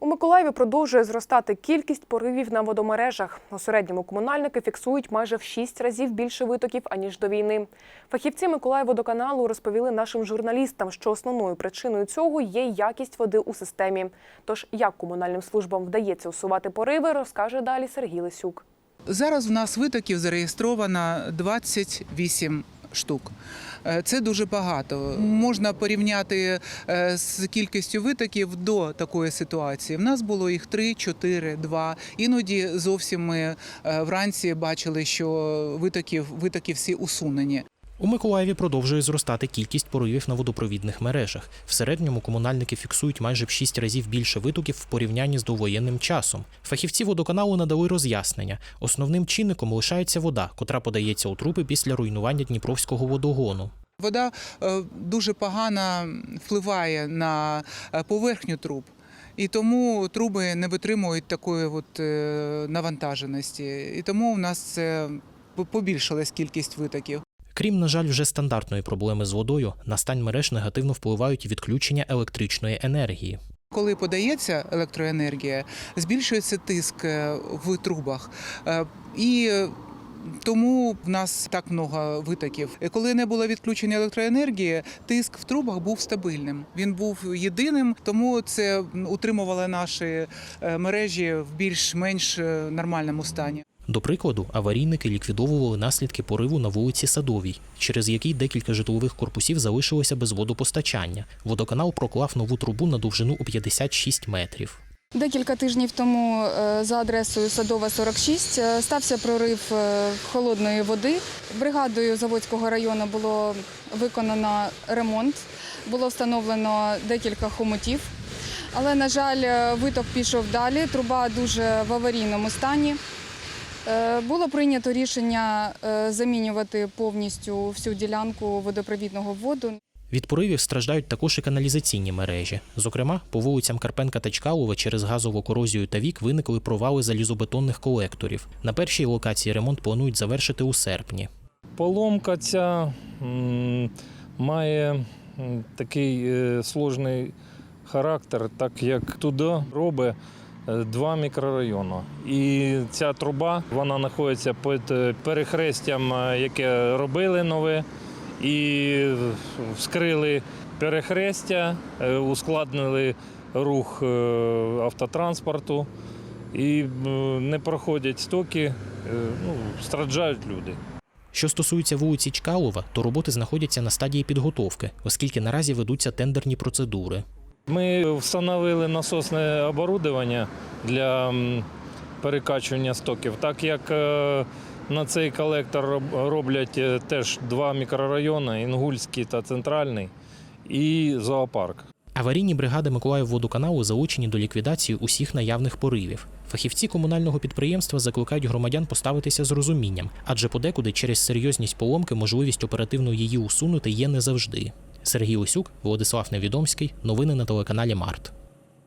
У Миколаєві продовжує зростати кількість поривів на водомережах. У середньому комунальники фіксують майже в 6 разів більше витоків аніж до війни. Фахівці Миколаївводоканалу розповіли нашим журналістам, що основною причиною цього є якість води у системі. Тож як комунальним службам вдається усувати пориви, розкаже далі Сергій Лисюк. Зараз в нас витоків зареєстровано 28 штук. Е, Це дуже багато. Можна порівняти е, з кількістю витоків до такої ситуації. В нас було їх 3, 4, 2. Іноді зовсім ми е, вранці бачили, що витоків, витоки всі усунені. У Миколаєві продовжує зростати кількість поривів на водопровідних мережах. В середньому комунальники фіксують майже в 6 разів більше витоків в порівнянні з довоєнним часом. Фахівці водоканалу надали роз'яснення. Основним чинником лишається вода, котра подається у труби після руйнування Дніпровського водогону. Вода е, дуже погано впливає на е, поверхню труб. І тому труби не витримують такої от е, навантаженості. І тому у нас побільшилась кількість витоків. Крім, на жаль, вже стандартної проблеми з водою, на стан мереж негативно впливають відключення електричної енергії. Коли подається електроенергія, збільшується тиск е, в трубах. Е, І тому в нас так много витоків. Коли не було відключення електроенергії, тиск в трубах був стабільним. Він був єдиним, тому це утримувало наші е, мережі в більш-менш нормальному стані. До прикладу, аварійники ліквідовували наслідки пориву на вулиці Садовій, через який декілька житлових корпусів залишилося без водопостачання. Водоканал проклав нову трубу на довжину у 56 метрів. Декілька тижнів тому е, за адресою Садова 46 е, стався прорив е, холодної води. Бригадою Заводського району було виконано ремонт, було встановлено декілька хомутів. Але, на жаль, виток пішов далі, труба дуже в аварійному стані. Е, Було прийнято рішення е, замінювати повністю всю ділянку водопровідного воду. Від поривів страждають також і каналізаційні мережі. Зокрема, по вулицям Карпенка та Чкалова через газову корозію та вік виникли провали залізобетонних колекторів. На першій локації ремонт планують завершити у серпні. Поломка ця має такий е, сложний характер, так як туди робить два мікрорайони. І ця труба вона знаходиться під е, перехрестям, е, яке робили нове, і вскрили перехрестя, е, ускладнили рух е, автотранспорту. І не проходять стоки, е, ну, страждають люди. Що стосується вулиці Чкалова, то роботи знаходяться на стадії підготовки, оскільки наразі ведуться тендерні процедури. Ми встановили насосне оборудовання для перекачування стоків, так як е, на цей колектор роблять е, теж два мікрорайони Інгульський та Центральний, і зоопарк. Аварійні бригади Миколаївводоканалу залучені до ліквідації усіх наявних поривів. Фахівці комунального підприємства закликають громадян поставитися з розумінням, адже подекуди через серйозність поломки можливість оперативно її усунути є не завжди. Сергій Усюк, Владислав Невідомський. Новини на телеканалі Март.